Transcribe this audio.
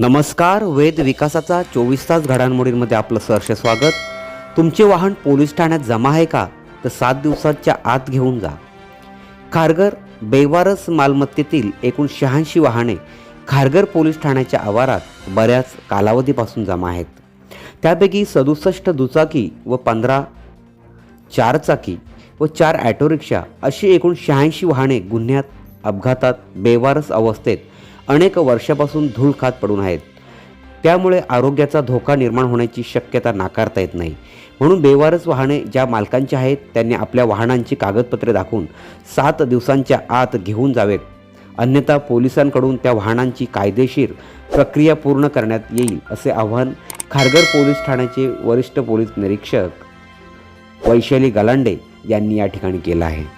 नमस्कार वेद विकासाचा चोवीस तास घडामोडींमध्ये आपलं सहर्ष स्वागत. तुमचे वाहन पोलीस ठाण्यात जमा आहे का? तर सात दिवसाच्या आत घेऊन जा. खारघर बेवारस मालमत्तेतील एकूण शहाऐंशी वाहने खारघर पोलीस ठाण्याच्या आवारात बऱ्याच कालावधीपासून जमा आहेत. त्यापैकी सदुसष्ट दुचाकी व पंधरा चारचाकी व चार ॲटो रिक्षा अशी एकूण शहाऐंशी वाहने गुन्ह्यात अपघातात बेवारस अवस्थेत अनेक वर्षापासून धूळ खात पडून आहेत. त्यामुळे आरोग्याचा धोका निर्माण होण्याची शक्यता नाकारता येत नाही. म्हणून बेवारस वाहने ज्या मालकांची आहेत त्यांनी आपल्या वाहनांची कागदपत्रे दाखवून सात दिवसांच्या आत घेऊन जावेत. अन्यथा पोलिसांकडून त्या वाहनांची कायदेशीर प्रक्रिया पूर्ण करण्यात येईल असे आव्हान खारघर पोलीस ठाण्याचे वरिष्ठ पोलीस निरीक्षक वैशाली गलांडे यांनी या ठिकाणी केलं आहे.